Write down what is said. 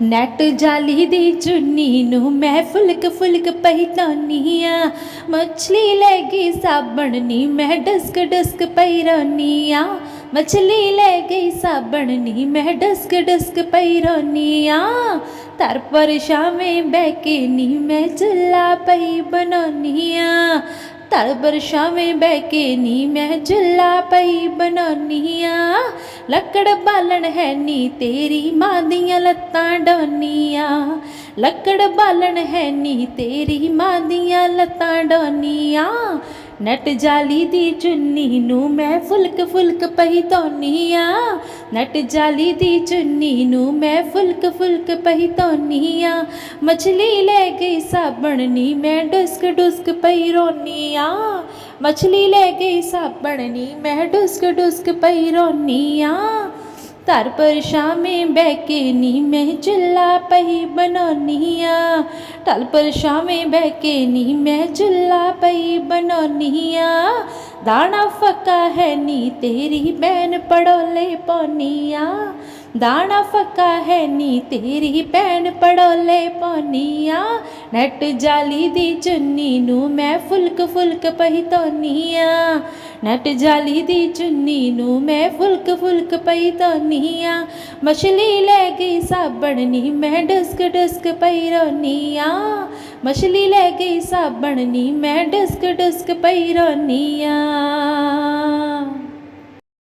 Net ਜਾਲੀ ਦੀ ਚੁੰਨੀ ਨੂੰ ਮੈਂ ਫੁਲਕ ਫੁਲਕ ਪਹਿਤਾਨੀ ਆ ਮਛਲੀ ਲੈ ਗਈ ਸਾਬਣ ਨੀ, ਮੈਂ ਡਸਕ ਡਸਕ ਪੈਰਾਨੀ ਆ ਮਛਲੀ ਲੈ ਗਈ ਸਾਬਣ ਨੀ, ਮੈਂ ਡਸਕ ਡਸਕ ਪੈਰਾਨੀ ਆ ਤਰ ਪਰ ਸ਼ਾਵੇਂ ਬਹਿ ਕੇ ਨੀ, ਮੈਂ ਚੱਲਾ ਪਈ ਬਣਾਉਣੀ ਆ ਤਰ ਪਰ ਸ਼ਾਵੇਂ ਬਹਿ ਕੇ ਨੀ, ਮੈਂ ਚੱਲਾ ਪਈ ਬਣਾਉਣੀ ਆ ਲੱਕੜ ਬਾਲਣ ਹੈ ਨੀ, ਤੇਰੀ ਮਾਂ ਦੀਆਂ ਲੱਤਾਂ ਡੋਨੀਆਂ। ਲੱਕੜ ਬਾਲਣ ਹੈ ਨੀ, ਤੇਰੀ ਮਾਂ ਦੀਆਂ ਲੱਤਾਂ ਡੋਨੀਆਂ। ਨਟ ਜਾਲੀ ਦੀ ਚੁੰਨੀ ਨੂੰ ਮੈਂ ਫੁਲਕ ਫੁਲਕ ਪਹੀ ਧੋਨੀ ਆ। ਨਟ ਜਾਲੀ ਦੀ ਚੁੰਨੀ ਨੂੰ ਮੈਂ ਫੁਲਕ ਫੁਲਕ ਪਹੀ ਧੋਨੀ ਆ। ਮਛਲੀ ਲੈ ਗਈ ਸਾਬਣ ਨੀ, ਮੈਂ ਡੁਸਕ ਡੁਸਕ ਪਈ ਰੋਨੀ ਆ। ਮਛਲੀ ਲੈ ਗਈ ਸਾਬਣ ਨੀ, ਮੈਂ ਡੁਸਕ ਡੁਸਕ ਪਈ ਰੋਨੀ ਆ। ਧਰ ਪਰ ਸ਼ਾਮੇ ਬਹਿ ਕੇ ਨੀ ਮੈਂ ਚੁੱਲਾ ਪਈ ਬਣਾਉਣੀ ਆ ਢਲ ਪਰ ਸ਼ਾਮੇ ਬਹਿ ਕੇ ਨੀ ਮੈਂ ਚੁੱਲਾ ਪਈ ਬਣਾਉਣੀ ਆ ਦਾਣਾ ਫੱਕਾ ਹੈ ਨੀ ਤੇਰੀ ਬੈਨ ਪੜੋਲੇ ਪਾਉਣੀ ਆ ਦਾਣਾ ਫੱਕਾ ਹੈ ਨੀ, ਤੇਰੀ ਭੈਣ ਪੜੋਲੇ ਪਾਉਣੀ ਆ। ਨੈਟ ਜਾਲੀ ਦੀ ਚੁੰਨੀ ਨੂੰ ਮੈਂ ਫੁਲਕ ਫੁਲਕ ਪਈ ਧੋਨੀ ਆ। ਨਟ ਜਾਲੀ ਦੀ ਚੁੰਨੀ ਨੂੰ ਮੈਂ ਫੁਲਕ ਫੁਲਕ ਪਈ ਧੋਨੀ ਆ। ਮਛਲੀ ਲੈ ਗਈ ਸਾਬਣ ਨੀ, ਮੈਂ ਡਸਕ ਡਸਕ ਪਈ ਰੋਨੀ ਆ। ਮਛਲੀ ਲੈ ਗਈ ਸਾਬਣ ਨੀ, ਮੈਂ ਡਸਕ ਡਸਕ ਪਈ ਰੋਨੀ ਆ।